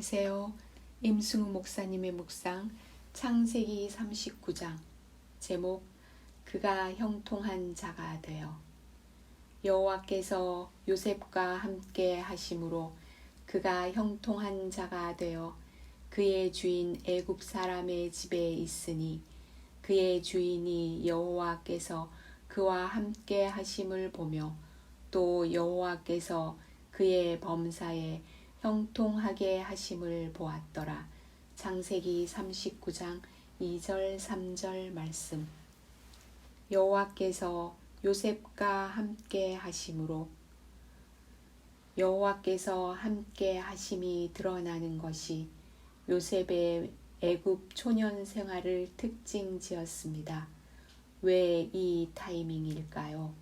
안녕하세요. 임승우 목사님의 묵상 창세기 39장 제목 그가 형통한 자가 되어 여호와께서 요셉과 함께 하심으로 그가 형통한 자가 되어 그의 주인 애굽 사람의 집에 있으니 그의 주인이 여호와께서 그와 함께 하심을 보며 또 여호와께서 그의 범사에 형통하게 하심을 보았더라. 창세기 39장 2절 3절 말씀. 여호와께서 요셉과 함께 하심으로 여호와께서 함께 하심이 드러나는 것이 요셉의 애굽 초년 생활을 특징지었습니다. 왜 이 타이밍일까요?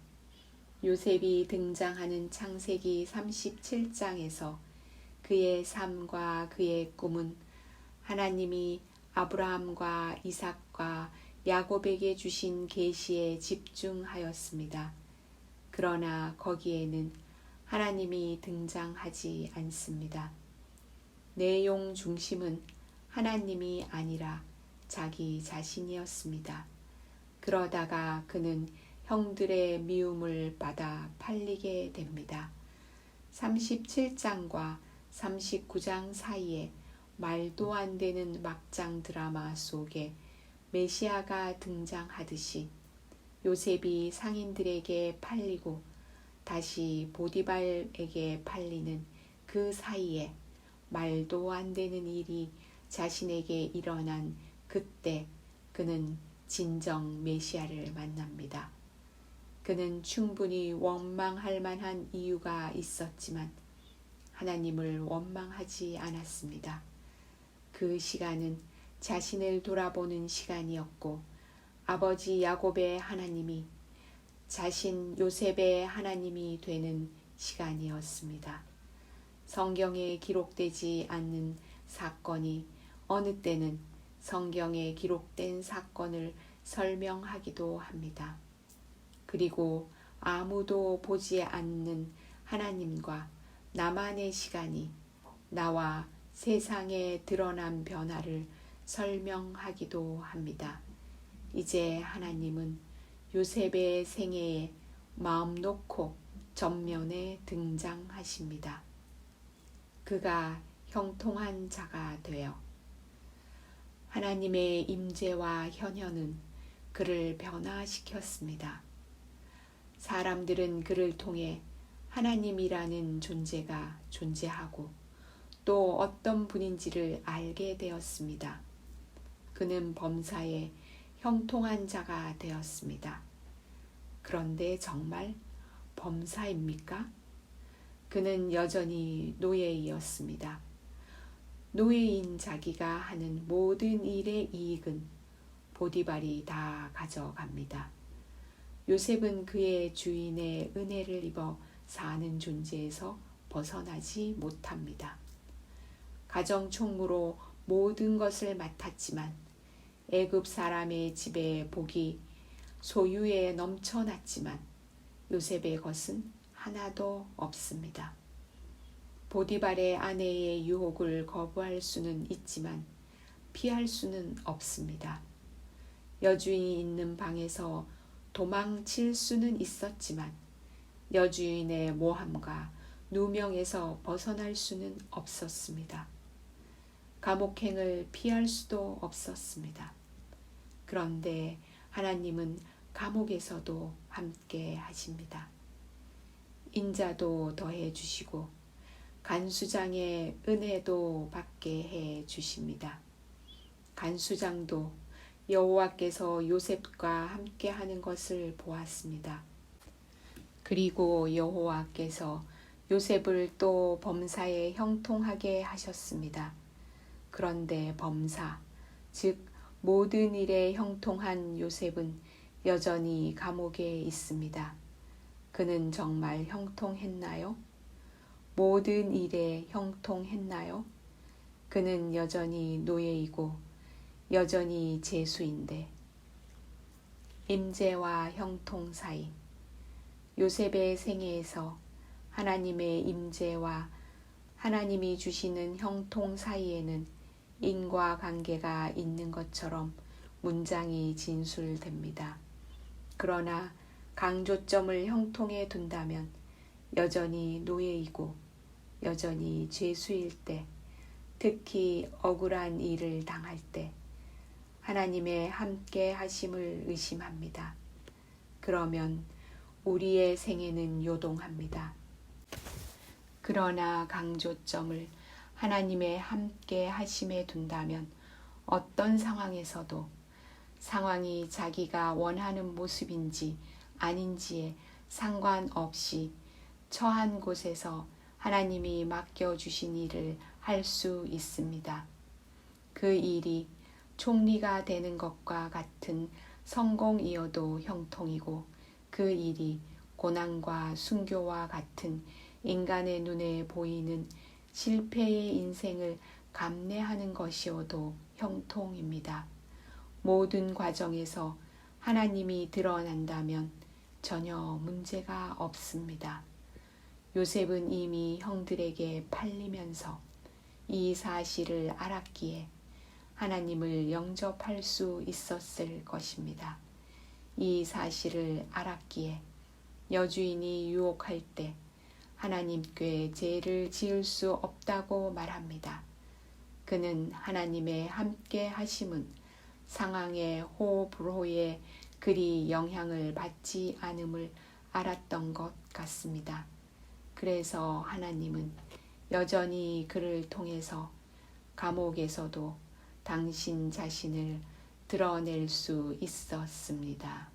요셉이 등장하는 창세기 37장에서 그의 삶과 그의 꿈은 하나님이 아브라함과 이삭과 야곱에게 주신 계시에 집중하였습니다. 그러나 거기에는 하나님이 등장하지 않습니다. 내용 중심은 하나님이 아니라 자기 자신이었습니다. 그러다가 그는 형들의 미움을 받아 팔리게 됩니다. 37장과 39장 사이에 말도 안 되는 막장 드라마 속에 메시아가 등장하듯이 요셉이 상인들에게 팔리고 다시 보디발에게 팔리는 그 사이에 말도 안 되는 일이 자신에게 일어난 그때 그는 진정 메시아를 만납니다. 그는 충분히 원망할 만한 이유가 있었지만 하나님을 원망하지 않았습니다. 그 시간은 자신을 돌아보는 시간이었고 아버지 야곱의 하나님이 자신 요셉의 하나님이 되는 시간이었습니다. 성경에 기록되지 않는 사건이 어느 때는 성경에 기록된 사건을 설명하기도 합니다. 그리고 아무도 보지 않는 하나님과 나만의 시간이 나와 세상에 드러난 변화를 설명하기도 합니다. 이제 하나님은 요셉의 생애에 마음 놓고 전면에 등장하십니다. 그가 형통한 자가 되어 하나님의 임재와 현현은 그를 변화시켰습니다. 사람들은 그를 통해 하나님이라는 존재가 존재하고 또 어떤 분인지를 알게 되었습니다. 그는 범사에 형통한 자가 되었습니다. 그런데 정말 범사입니까? 그는 여전히 노예이었습니다. 노예인 자기가 하는 모든 일의 이익은 보디발이 다 가져갑니다. 요셉은 그의 주인의 은혜를 입어 사는 존재에서 벗어나지 못합니다. 가정 총무로 모든 것을 맡았지만 애굽 사람의 집에 복이 소유에 넘쳐났지만 요셉의 것은 하나도 없습니다. 보디발의 아내의 유혹을 거부할 수는 있지만 피할 수는 없습니다. 여주인이 있는 방에서 도망칠 수는 있었지만 여주인의 모함과 누명에서 벗어날 수는 없었습니다. 감옥행을 피할 수도 없었습니다. 그런데 하나님은 감옥에서도 함께 하십니다. 인자도 더해 주시고 간수장의 은혜도 받게 해 주십니다. 간수장도 여호와께서 요셉과 함께 하는 것을 보았습니다. 그리고 여호와께서 요셉을 또 범사에 형통하게 하셨습니다. 그런데 범사, 즉 모든 일에 형통한 요셉은 여전히 감옥에 있습니다. 그는 정말 형통했나요? 모든 일에 형통했나요? 그는 여전히 노예이고 여전히 재수인데 임재와 형통 사이 요셉의 생애에서 하나님의 임재와 하나님이 주시는 형통 사이에는 인과 관계가 있는 것처럼 문장이 진술됩니다. 그러나 강조점을 형통에 둔다면 여전히 노예이고 여전히 죄수일 때 특히 억울한 일을 당할 때 하나님의 함께 하심을 의심합니다. 그러면 우리의 생애는 요동합니다. 그러나 강조점을 하나님의 함께 하심에 둔다면 어떤 상황에서도 상황이 자기가 원하는 모습인지 아닌지에 상관없이 처한 곳에서 하나님이 맡겨주신 일을 할 수 있습니다. 그 일이 총리가 되는 것과 같은 성공이어도 형통이고 그 일이 고난과 순교와 같은 인간의 눈에 보이는 실패의 인생을 감내하는 것이어도 형통입니다. 모든 과정에서 하나님이 드러난다면 전혀 문제가 없습니다. 요셉은 이미 형들에게 팔리면서 이 사실을 알았기에 하나님을 영접할 수 있었을 것입니다. 이 사실을 알았기에 여주인이 유혹할 때 하나님께 죄를 지을 수 없다고 말합니다. 그는 하나님의 함께 하심은 상황의 호불호에 그리 영향을 받지 않음을 알았던 것 같습니다. 그래서 하나님은 여전히 그를 통해서 감옥에서도 당신 자신을 드러낼 수 있었습니다.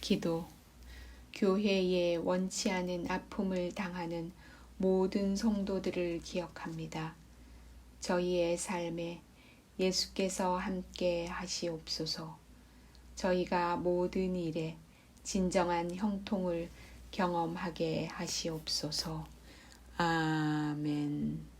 기도 교회에 원치 않은 아픔을 당하는 모든 성도들을 기억합니다. 저희의 삶에 예수께서 함께 하시옵소서. 저희가 모든 일에 진정한 형통을 경험하게 하시옵소서. 아멘.